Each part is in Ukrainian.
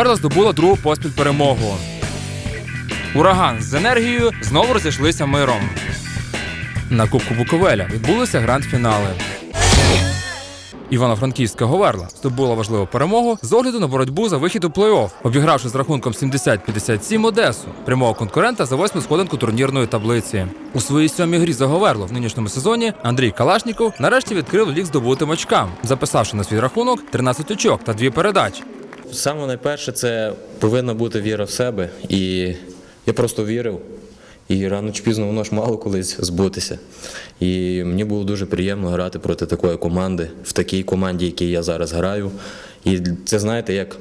Говерла здобула другу поспіль перемогу. Ураган з енергією знову розійшлися миром. На Кубку Буковеля відбулися гранд-фінали. Івано-Франківська Говерла здобула важливу перемогу з огляду на боротьбу за вихід у плей-офф, обігравши з рахунком 70-57 Одесу, прямого конкурента за восьму сходинку турнірної таблиці. У своїй сьомій грі за Говерло в нинішньому сезоні Андрій Калашніков нарешті відкрив лік здобутим очкам, записавши на свій рахунок 13 очок та дві передачі. Саме найперше це повинна бути віра в себе. І я просто вірив. І рано чи пізно воно ж мало колись збутися. І мені було дуже приємно грати проти такої команди, в такій команді, якій я зараз граю. І це знаєте, як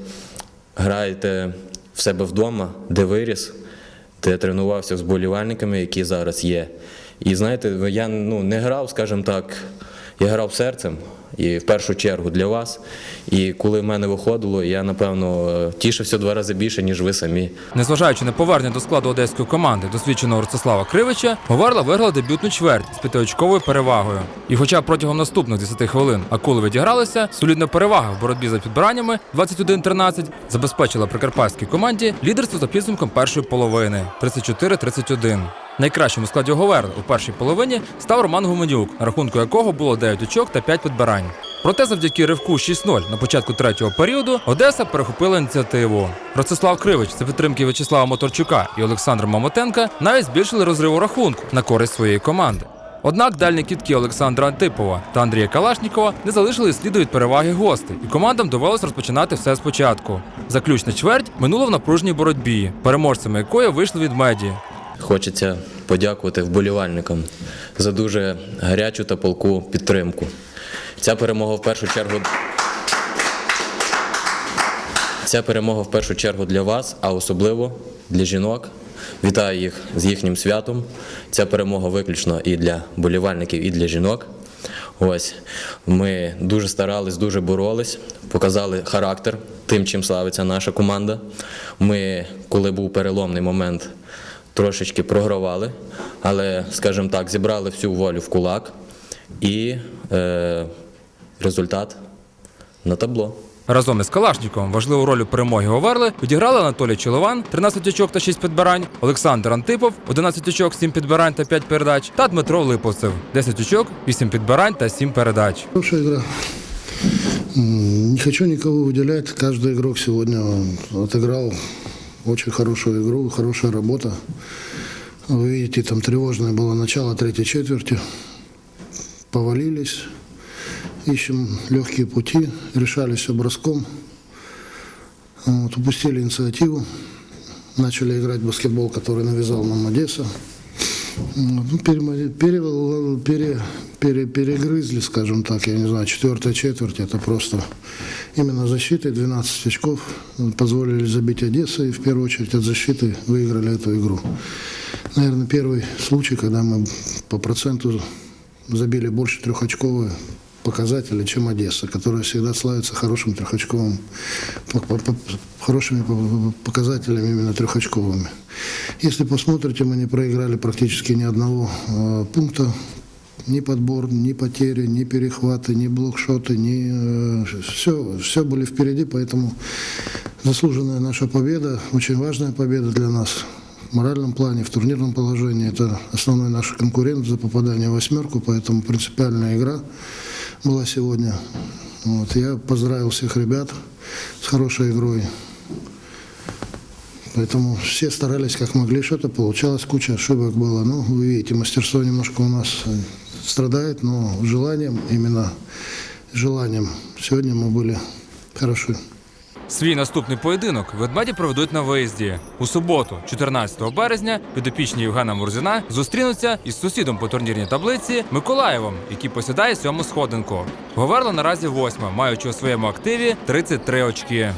граєте в себе вдома, де виріс, де тренувався з болівальниками, які зараз є. І знаєте, я ну, не грав, скажімо так, я грав серцем і в першу чергу для вас. І коли в мене виходило, я напевно е, тішився два рази більше, ніж ви самі. Незважаючи на повернення до складу одеської команди досвідченого Ростислава Кривича, Говерла виграла дебютну чверть з п'ятиочковою перевагою. І хоча протягом наступних 10 хвилин акули відігралися, солідна перевага в боротьбі за підбираннями 21-13 забезпечила прикарпатській команді лідерство за підсумком першої половини 34-31. Найкращим у складі Говерли у першій половині став Роман Гуменюк, рахунку якого було 9 очок та 5 підбирань. Проте завдяки ривку 6-0 на початку третього періоду Одеса перехопила ініціативу. Ростислав Кривич за підтримки В'ячеслава Моторчука і Олександра Мамотенка навіть збільшили розрив рахунку на користь своєї команди. Однак дальні кітки Олександра Антипова та Андрія Калашнікова не залишили сліду від переваги гостей, і командам довелось розпочинати все спочатку. Заключна чверть минула в напружній боротьбі, переможцями якої вийшли від меді. Хочеться подякувати вболівальникам за дуже гарячу та палку підтримку. Ця перемога в першу чергу. Ця перемога в першу чергу для вас, а особливо для жінок. Вітаю їх з їхнім святом. Ця перемога виключно і для болівальників, і для жінок. Ось ми дуже старались, дуже боролись, показали характер тим, чим славиться наша команда. Ми, коли був переломний момент, трошечки програвали, але, скажімо так, зібрали всю волю в кулак і е, результат на табло. Разом із Калашніковим важливу роль у перемогі Говерли відіграли Анатолій Чолован 13 очок та 6 підбирань, Олександр Антипов 11 очок, 7 підбирань та 5 передач, та Дмитро Липовцев 10 очок, 8 підбирань та 7 передач. Хорошая игра. М, Не хочу никого выделять. Каждый игрок сегодня отыграл очень хорошую игру, хорошая работа. Вы видите, там тревожное было начало третьей четверти. Повалились. Ищем легкие пути. Решали все броском. Вот, упустили инициативу. Начали играть в баскетбол, который навязал нам Одесса. Ну, перемо- пере- пере- пере- перегрызли, скажем так, я не знаю, четвертая четверть, это просто именно защитой 12 очков позволили забить Одессу и в первую очередь от защиты выиграли эту игру. Наверное, первый случай, когда мы по проценту забили больше трехочковые показатели, чем Одесса, которая всегда славится хорошим трехочковым, хорошими по- показателями именно трехочковыми. Если посмотрите, мы не проиграли практически ни одного э, пункта, ни подбор, ни потери, ни перехваты, ни блокшоты, ни все, все были впереди, поэтому заслуженная наша победа, очень важная победа для нас в моральном плане, в турнирном положении. Это основной наш конкурент за попадание в восьмерку, поэтому принципиальная игра была сегодня. Вот. Я поздравил всех ребят с хорошей игрой. Поэтому все старались как могли, что-то получалось, куча ошибок было. Ну, вы видите, мастерство немножко у нас э, страдает, но желанием, именно желанием, сегодня мы были хороши. Свій наступний поєдинок ведмеді проведуть на виїзді. У суботу, 14 березня, підопічні Євгена Мурзіна зустрінуться із сусідом по турнірній таблиці Миколаєвом, який посідає сьому сходинку. Говерла наразі восьма, маючи у своєму активі 33 очки.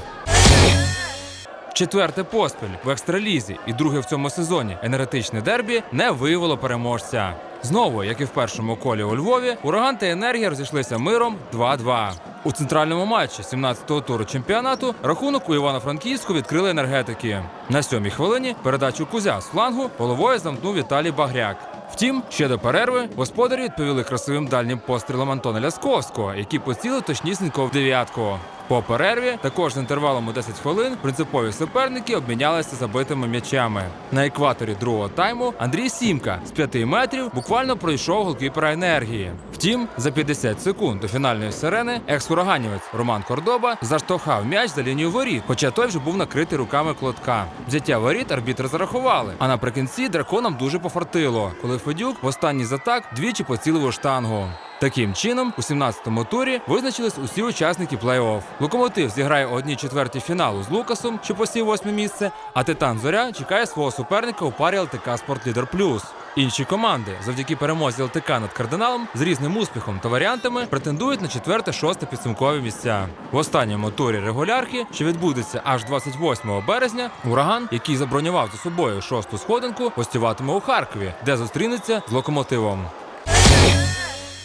Четверте поспіль в екстралізі і друге в цьому сезоні енергетичне дербі не виявило переможця. Знову, як і в першому колі у Львові, ураган та енергія розійшлися миром 2-2. У центральному матчі 17-го туру чемпіонату рахунок у Івано-Франківську відкрили енергетики. На сьомій хвилині передачу кузя з флангу головою замкнув Віталій Багряк. Втім, ще до перерви господарі відповіли красивим дальнім пострілом Антона Лясковського, який поцілив точнісінько в дев'ятку. По перерві, також з інтервалом у 10 хвилин, принципові суперники обмінялися забитими м'ячами. На екваторі другого тайму Андрій Сімка з 5 метрів буквально пройшов голкіпера енергії. Втім, за 50 секунд до фінальної сирени екс-ураганівець Роман Кордоба заштовхав м'яч за лінію воріт, хоча той вже був накритий руками клотка. Взяття воріт арбітри зарахували. А наприкінці драконам дуже пофартило, коли Федюк в останній з атак двічі поцілив у штангу. Таким чином, у 17-му турі визначились усі учасники плей-офф. Локомотив зіграє у одній четвертій фіналу з Лукасом, що посів восьме місце, а Титан Зоря чекає свого суперника у парі ЛТК Спортлідер Плюс. Інші команди, завдяки перемозі ЛТК над кардиналом, з різним успіхом та варіантами претендують на четверте-шосте підсумкові місця. В останньому турі регулярки, що відбудеться аж 28 березня, ураган, який забронював за собою шосту сходинку, гостюватиме у Харкові, де зустрінеться з локомотивом.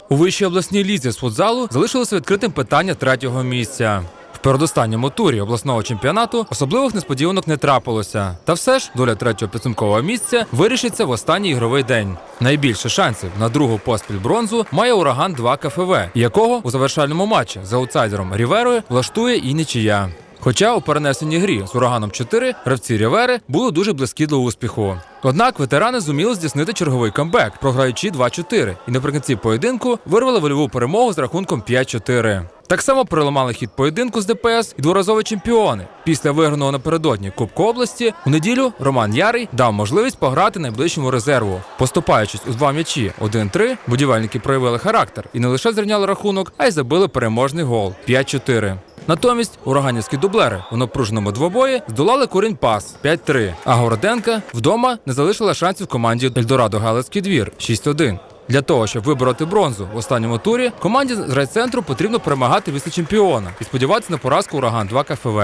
У вищій обласній лізі з футзалу залишилося відкритим питання третього місця. В передостанньому турі обласного чемпіонату особливих несподіванок не трапилося. Та все ж доля третього підсумкового місця вирішиться в останній ігровий день. Найбільше шансів на другу поспіль бронзу має ураган 2 КФВ, якого у завершальному матчі з аутсайдером Ріверою влаштує і нічия. Хоча у перенесеній грі з ураганом 4 гравці Рівери були дуже близькі до успіху. Однак ветерани зуміли здійснити черговий камбек, програючи 2-4, і наприкінці поєдинку вирвали вольову перемогу з рахунком 5-4. Так само переламали хід поєдинку з ДПС і дворазові чемпіони. Після виграного напередодні Кубку області у неділю Роман Ярий дав можливість пограти найближчому резерву. Поступаючись у два м'ячі 1-3, будівельники проявили характер і не лише зрівняли рахунок, а й забили переможний гол 5-4. Натомість ураганівські дублери у напруженому двобої здолали курінь пас 5-3, а Городенка вдома не залишила шансів команді Ельдорадо Галицький двір 6-1. Для того, щоб вибороти бронзу в останньому турі, команді з райцентру потрібно перемагати віце-чемпіона і сподіватися на поразку ураган 2 КФВ.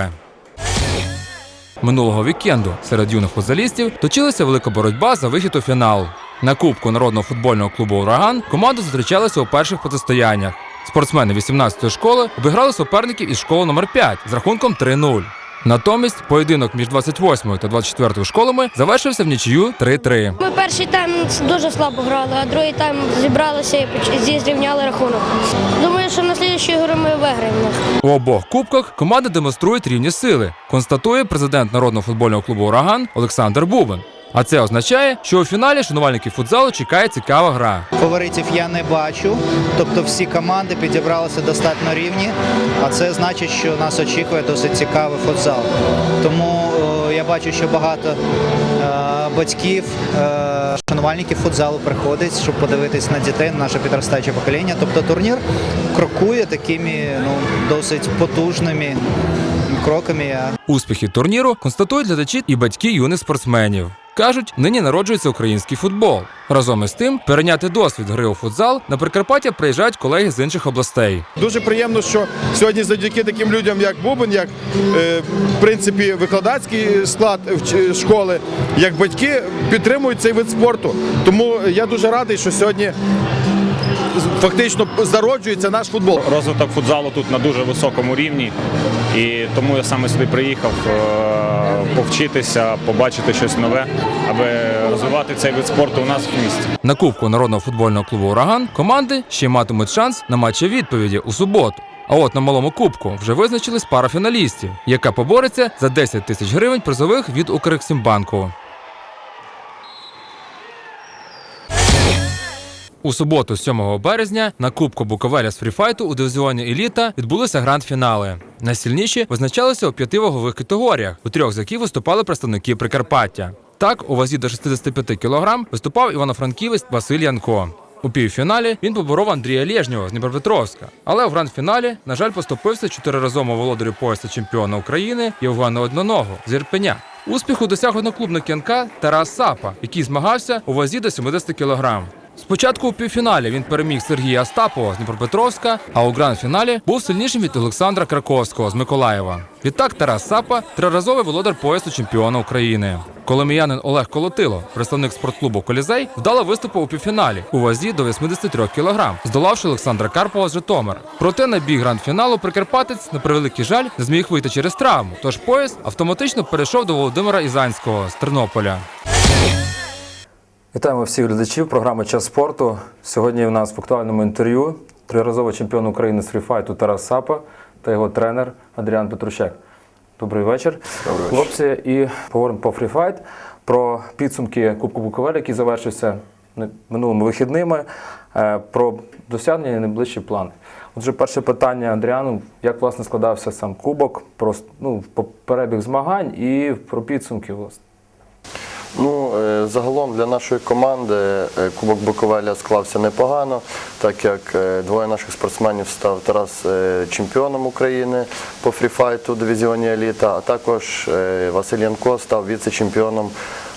Минулого вікенду серед юних футзалістів точилася велика боротьба за вихід у фінал. На Кубку народного футбольного клубу Ураган команди зустрічалися у перших протистояннях. Спортсмени 18-ї школи обіграли суперників із школи номер 5 з рахунком 3-0. Натомість поєдинок між 28 та 24 школами завершився в нічию 3-3. Ми перший тайм дуже слабо грали, а другий тайм зібралися і зрівняли рахунок. Думаю, що на слідчій грі ми виграємо. У обох кубках команди демонструють рівні сили, констатує президент народного футбольного клубу Ураган Олександр Бубен. А це означає, що у фіналі шанувальників футзалу чекає цікава гра. Фаворитів я не бачу, тобто всі команди підібралися достатньо рівні, а це значить, що нас очікує досить цікавий футзал. Тому е, я бачу, що багато е, батьків, е, шанувальників футзалу приходить, щоб подивитись на дітей, на наше підростаюче покоління. Тобто турнір крокує такими ну, досить потужними кроками. Успіхи турніру констатують глядачі і батьки юних спортсменів. Кажуть, нині народжується український футбол. Разом із тим, перейняти досвід гри у футзал на Прикарпаття приїжджають колеги з інших областей. Дуже приємно, що сьогодні завдяки таким людям, як Бубен, як е, в принципі викладацький склад школи, як батьки підтримують цей вид спорту. Тому я дуже радий, що сьогодні фактично зароджується наш футбол. розвиток футзалу тут на дуже високому рівні, і тому я саме сюди приїхав е, повчитися, побачити щось нове, аби розвивати цей вид спорту у нас в місті. На Кубку народного футбольного клубу Ураган команди ще матимуть шанс на матчі відповіді у суботу. А от на малому кубку вже визначились пара фіналістів, яка побореться за 10 тисяч гривень призових від Укрексімбанку. У суботу, 7 березня, на Кубку Буковеля з фріфайту у дивізіоні Еліта відбулися гранд-фінали. Найсильніші визначалися у п'яти вагових категоріях, у трьох з яких виступали представники Прикарпаття. Так, у вазі до 65 кг виступав івано-франківець Василь Янко. У півфіналі він поборов Андрія Лєжнього з Дніпропетровська. Але у гранд-фіналі, на жаль, поступився чотириразовому володарю пояса чемпіона України Євгену Одноногу з Ірпеня. Успіху досяг одноклубник Янка Тарас Сапа, який змагався у вазі до 70 кг. Спочатку у півфіналі він переміг Сергія Остапова з Дніпропетровська, а у гранд-фіналі був сильнішим від Олександра Краковського з Миколаєва. Відтак Тарас Сапа триразовий володар поясу чемпіона України. Коломіянин Олег Колотило, представник спортклубу Колізей, вдало виступив у півфіналі у вазі до 83 кг, здолавши Олександра Карпова з Житомира. Проте на бій гранд-фіналу Прикарпатець на превеликий жаль не зміг вийти через травму. Тож пояс автоматично перейшов до Володимира Ізанського з Тернополя. Вітаємо всіх глядачів програми Час спорту. Сьогодні в нас в актуальному інтерв'ю триразовий чемпіон України з фріфайту Тарас Сапа. та його тренер Адріан Петрущак. Добрий вечір. Хлопці, і поговоримо по фріфайт, про підсумки Кубку Буковель, який завершився минулими вихідними, е, про досягнення і найближчі плани. Отже, перше питання Андріану: як власне складався сам кубок, про ну, перебіг змагань і про підсумки, власне. Ну, е, загалом для нашої команди е, Кубок Буковеля склався непогано, так як е, двоє наших спортсменів став Тарас чемпіоном України по фріфайту дивізіоні Еліта, а також Василь Янко став віце-чемпіоном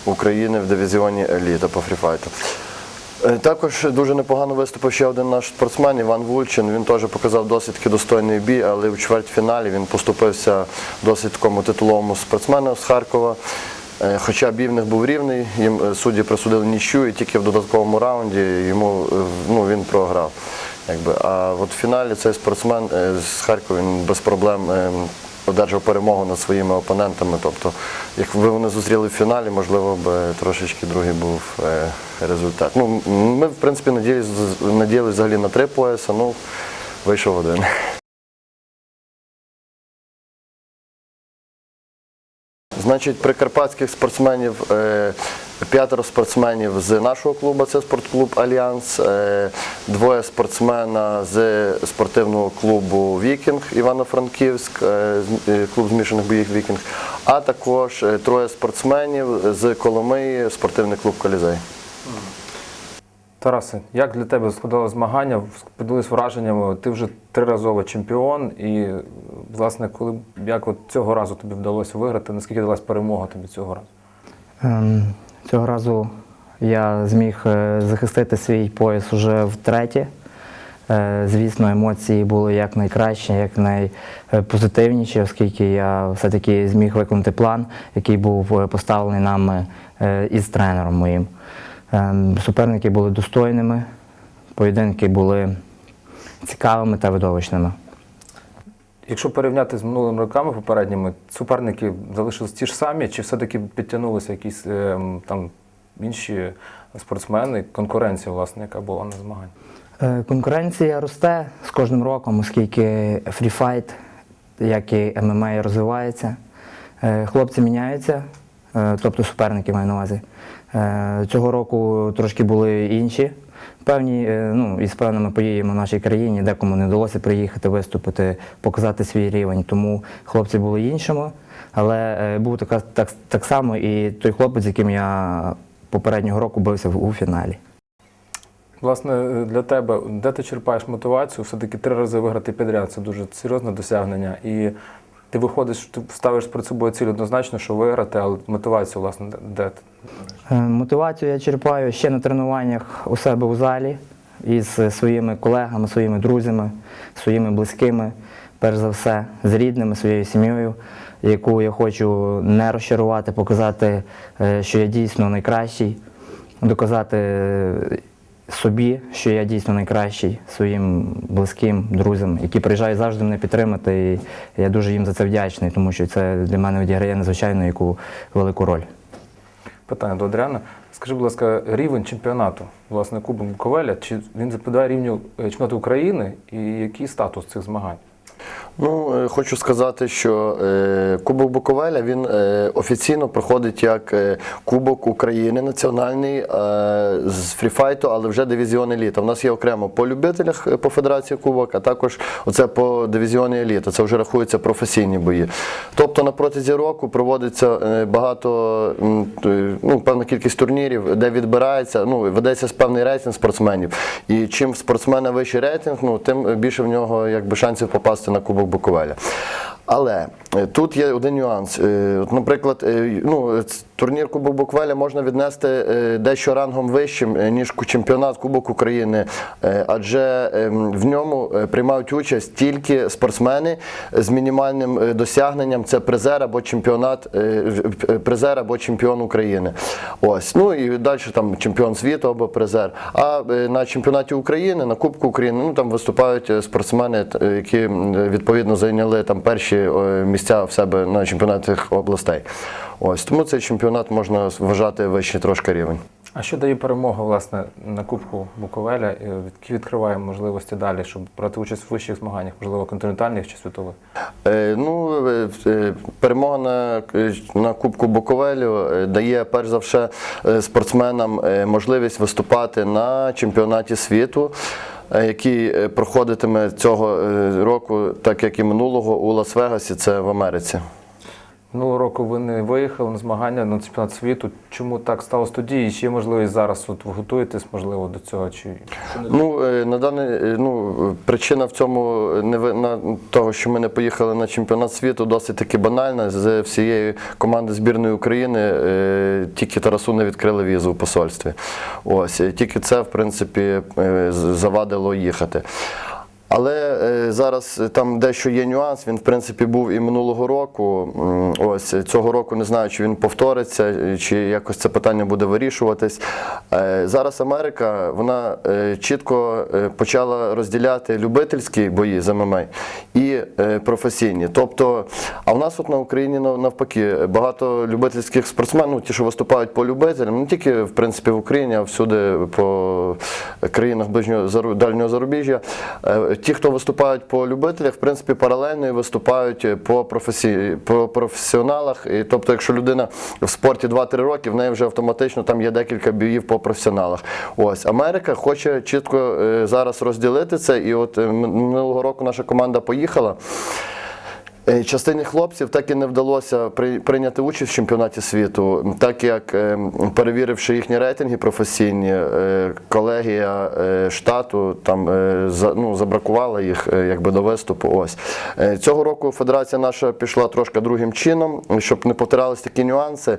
України в дивізіоні Еліта по фріфайту. Також дуже непогано виступив ще один наш спортсмен Іван Вульчин. Він теж показав досить таки достойний бій, але в чвертьфіналі він поступився досить такому титуловому спортсмену з Харкова. Е, Хоча бій в них був рівний, їм е, судді присудили нічю і тільки в додатковому раунді йому е, ну, він програв. Якби. А от в фіналі цей спортсмен з Харкова він без проблем одержав перемогу над своїми опонентами. Тобто, якби вони зустріли в фіналі, можливо б трошечки другий був результат. Ну, ми, в принципі, надіялись, надіялись взагалі на три пояса, ну вийшов один. Значить, прикарпатських спортсменів е, п'ятеро спортсменів з нашого клубу, це спортклуб Альянс, е, двоє спортсмена з спортивного клубу Вікінг Івано-Франківськ, е, клуб змішаних боїв Вікінг, а також троє спортсменів з Коломиї, спортивний клуб Колізей. Тарасе, як для тебе складали змагання? Поділись враженнями. Ти вже триразовий чемпіон, і власне, коли як от цього разу тобі вдалося виграти, наскільки далась перемога тобі цього разу? Ем, Цього разу я зміг е, захистити свій пояс уже втретє. Е, Звісно, емоції були як найкращі, як найпозитивніші, оскільки я все-таки зміг виконати план, який був е, поставлений нами е, із тренером моїм. Ем, Суперники були достойними, поєдинки були цікавими та видовищними. Якщо порівняти з минулими роками попередніми, суперники залишились ті ж самі, чи все-таки підтягнулися якісь ем, там інші спортсмени, конкуренція, власне, яка була на змаганнях? Е, Конкуренція росте з кожним роком, оскільки фріфайт, як і ММА, розвивається. Е, Хлопці міняються, тобто суперники маю на увазі. Е, Цього року трошки були інші. Певні, е, ну, із певними подіями в нашій країні, декому не вдалося приїхати, виступити, показати свій рівень. Тому хлопці були іншими. Але е, був така, так, так само і той хлопець, з яким я попереднього року бився у фіналі. Власне, для тебе, де ти черпаєш мотивацію, все-таки три рази виграти підряд це дуже серйозне досягнення. І ти виходиш, ти ставиш перед собою ціль однозначно, що виграти, але мотивацію, власне, де- ти? Е, Мотивацію я черпаю ще на тренуваннях у себе у залі із своїми колегами, своїми друзями, своїми близькими, перш за все, з рідними, своєю сім'єю, яку я хочу не розчарувати, показати, е, що я дійсно найкращий, доказати е, собі, що я дійсно найкращий своїм близьким друзям, які приїжджають завжди мене підтримати. І я дуже їм за це вдячний, тому що це для мене відіграє надзвичайно яку велику роль. Питання до Адріана. Скажи, будь ласка, рівень чемпіонату, власне, Кубок Буковеля, чи він відповідає рівню е, чемпіонату України і який статус цих змагань? Ну, е, хочу сказати, що е, Кубок Буковеля він е, офіційно проходить як Кубок України національний з фріфайту, але вже дивізіон еліта. У нас є окремо по любителях по Федерації Кубок, а також оце по дивізіоні еліта. Це вже рахуються професійні бої. Тобто на протязі року проводиться багато, ну, певна кількість турнірів, де відбирається, ну, ведеться певний рейтинг спортсменів. І чим спортсмена вищий рейтинг, ну, тим більше в нього якби, шансів попасти на Кубок Буковеля. Але е, тут є один нюанс. Е, наприклад, е, ну, турнір Кубок Буковеля можна віднести дещо рангом вищим, ніж чемпіонат Кубок України, адже ем, в ньому приймають участь тільки спортсмени з мінімальним досягненням це призер або чемпіонат, призер або чемпіон України. Ось. Ну і далі там чемпіон світу або призер. А на чемпіонаті України, на Кубку України, ну там виступають спортсмени, які відповідно зайняли там перші е, місця в себе на чемпіонатах областей. Ось тому цей чемпіонат можна вважати вищий трошки рівень. А що дає перемога власне на Кубку Буковеля? Які відкриває можливості далі, щоб брати участь в вищих змаганнях, можливо, континентальних чи світових? Е, Ну, е, е, перемога на, е, на Кубку Буковелю дає перш за все спортсменам можливість виступати на чемпіонаті світу, який е, проходитиме цього е, року, так як і минулого, у Лас-Вегасі, це в Америці. Минулого року ви не виїхали на змагання на чемпіонат світу. Чому так сталося тоді? І чи можливість зараз? От ви готуєтесь, можливо, до цього? Чи Ну, е, на даний, е, ну, причина в цьому не ви- на того, що ми не поїхали на чемпіонат світу, досить таки банальна. З всієї команди збірної України е, тільки Тарасу не відкрили візу в посольстві. Ось е, тільки це, в принципі, е, завадило їхати. Але е, зараз е, там дещо є нюанс. Він в принципі був і минулого року. Ось е, цього року не знаю, чи він повториться, е, чи якось це питання буде вирішуватись. Е, Зараз Америка вона е, чітко почала розділяти любительські бої з ММА і е, професійні. Тобто, а в нас от на Україні навпаки багато любительських спортсменів, ну, ті, що виступають по любителям, не тільки в принципі в Україні, а всюди по країнах ближнього дальнього зарубіжжя. Е, Ті, хто виступають по любителях, в принципі, паралельно і виступають по, професі... по професіоналах. І, тобто, якщо людина в спорті 2-3 роки, в неї вже автоматично там є декілька боїв по професіоналах. Ось Америка хоче чітко е, зараз розділити це. І от минулого року наша команда поїхала. Е, Частині хлопців так і не вдалося прийняти участь в чемпіонаті світу, так як е, перевіривши їхні рейтинги професійні, е, колегія штату там ну, забракувала їх якби до виступу. Ось цього року федерація наша пішла трошки другим чином, щоб не повторялись такі нюанси.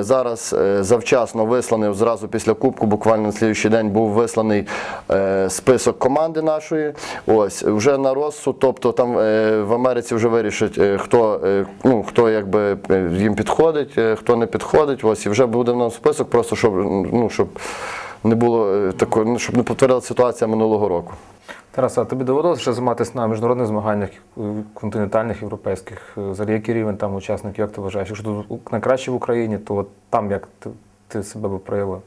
Зараз завчасно висланий зразу після кубку, буквально на слідуючий день був висланий список команди нашої. Ось вже на розсуд, тобто там в Америці вже вирішать, е, хто, е, ну, хто якби е, їм підходить, хто не підходить. Ось і вже буде в нас список, просто щоб ну щоб не було такої, ну, щоб не повторилася ситуація минулого року. Тарас, а тобі доводилося ще займатися на міжнародних змаганнях континентальних, європейських? Взагалі, який рівень там учасників, як ти вважаєш? Якщо тут найкраще в Україні, то от там як ти, ти себе би проявив?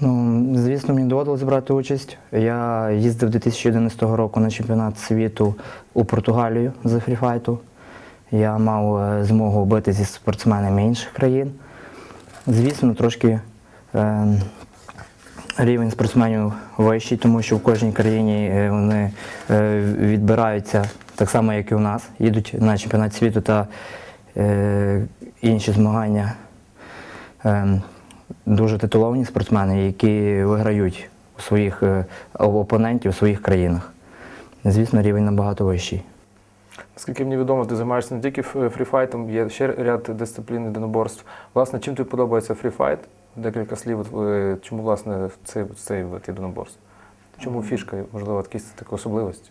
Ну, звісно, мені доводилось брати участь. Я їздив 2011 року на чемпіонат світу у Португалію за фріфайту. Я мав е, змогу бити зі спортсменами інших країн. Звісно, трошки е, рівень спортсменів вищий, тому що в кожній країні е, вони е, відбираються так само, як і у нас. Їдуть на чемпіонат світу та е, інші змагання. Е, дуже титуловані спортсмени, які виграють у своїх опонентів у своїх країнах. Звісно, рівень набагато вищий. Наскільки мені відомо, ти займаєшся не тільки фріфайтом, є ще ряд дисциплін єдиноборств. Власне, чим тобі подобається фріфайт? Декілька слів. е, Чому власне цей, цей вид єдиноборств? Чому фішка, можливо, якісь такі особливості?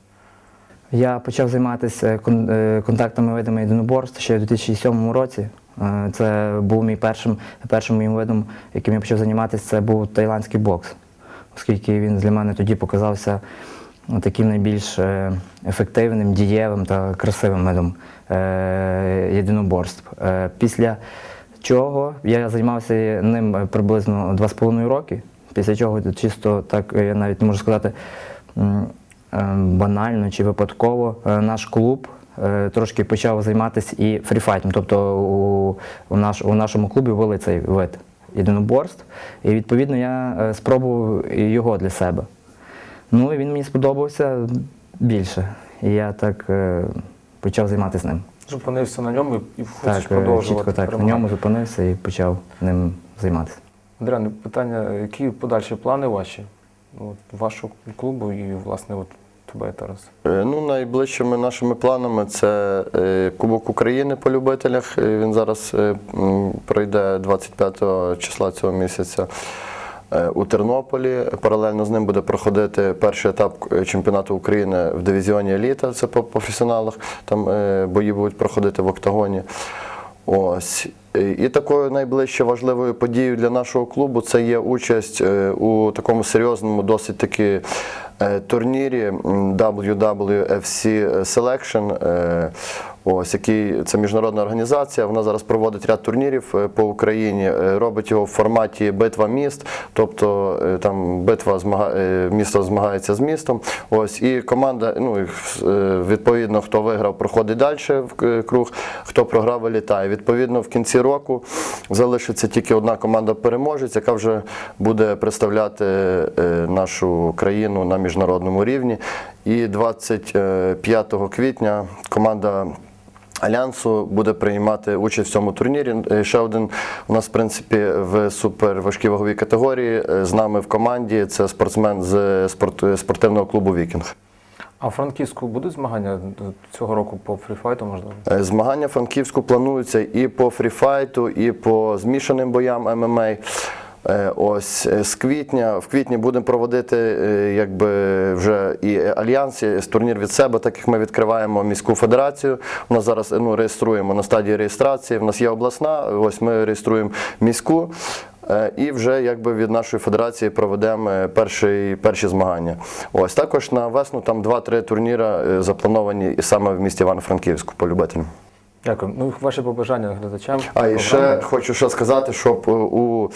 Я почав займатися е, контактами видами єдиноборств ще у 2007 році. Е, Це був мій першим, першим моїм видом, яким я почав займатися, це був тайландський бокс, оскільки він для мене тоді показався таким найбільш е, ефективним, дієвим та красивим видом е, єдиноборств. Е, Після чого я займався ним приблизно 2,5 роки, після чого чисто так, я навіть не можу сказати, банально чи випадково наш клуб трошки почав займатися і фріфайтом. Тобто у, у, наш, у нашому клубі ввели цей вид єдиноборств. І відповідно я спробував його для себе. Ну і він мені сподобався більше. І я так е, почав займатися ним. Зупинився на ньому і хочеш Так, е, продовжувати. чітко так. На перемагати. ньому зупинився і почав ним займатися. Андріан, питання, які подальші плани ваші? От, вашого клубу і, власне, от тебе, Тарас? Е, Ну, найближчими нашими планами це е, Кубок України по любителях. Е, Він зараз е, м, пройде 25 числа цього місяця. Е, У Тернополі паралельно з ним буде проходити перший етап е, чемпіонату України в дивізіоні еліта, це по професіоналах. Там е, бої будуть проходити в октагоні. Ось. І такою найближче важливою подією для нашого клубу це є участь у такому серйозному, досить таки турнірі WWFC Selection. е, Ось який це міжнародна організація. Вона зараз проводить ряд турнірів е, по Україні. е, Робить його в форматі битва міст, тобто е, там битва змага... е, місто змагається з містом. Ось і команда, ну е, відповідно, хто виграв, проходить далі в е, круг, хто програв, вилітає. Відповідно, в кінці року залишиться тільки одна команда переможець, яка вже буде представляти е, нашу країну на міжнародному рівні. І 25 квітня команда. Альянсу буде приймати участь в цьому турнірі. Е, Ще один у нас, в принципі, в суперважкій ваговій категорії е, з нами в команді. Це спортсмен з спортивного клубу Вікінг. А в Франківську будуть змагання цього року по фріфайту, можливо? Е, Змагання в Франківську плануються і по фріфайту, і по змішаним боям ММА. Е, Ось е, з квітня, в квітні будемо проводити е, якби вже і альянс, і турнір від себе, так як ми відкриваємо міську федерацію. У нас зараз ну, реєструємо на стадії реєстрації. В нас є обласна, ось ми реєструємо міську. І вже якби від нашої федерації проведемо перші, перші змагання. Ось також на весну там 2-3 турніри заплановані саме в місті Івано-Франківську по любителям. Дякую. Ну, ваші побажання глядачам. А і ще хочу ще сказати, що е, у,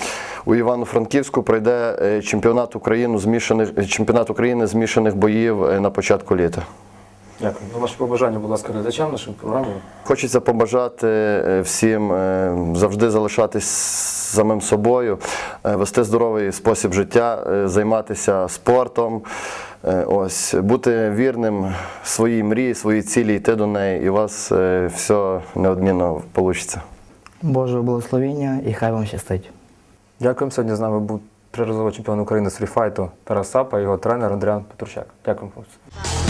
у Івано-Франківську пройде е, чемпіонат України змішаних чемпіонат України змішаних боїв е, на початку літа. Дякую. Ну, ваші побажання, будь ласка, глядачам нашої програми. Хочеться побажати е, всім е, завжди залишатись самим собою, е, вести здоровий спосіб життя, е, займатися спортом, е, ось бути вірним своїй мрії, своїй цілі, йти до неї, і у вас е, все неодмінно вийде. Божого благословіння і хай вам щастить. Дякуємо. Сьогодні з нами був триразовий чемпіон України з фріфайту Тарас Сапа і його тренер Андріан Петрущак. Хлопці.